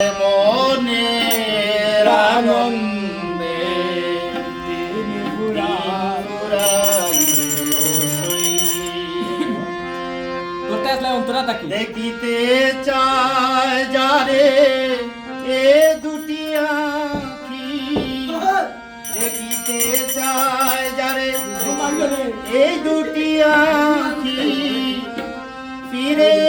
মনের আনন্দে তিনি দেখিতে চায় যারে এ দুটি আঁখি। দেখিতে চায় যারে এই দুটি আঁখি। ফিরে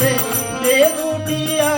রে দুটিয়া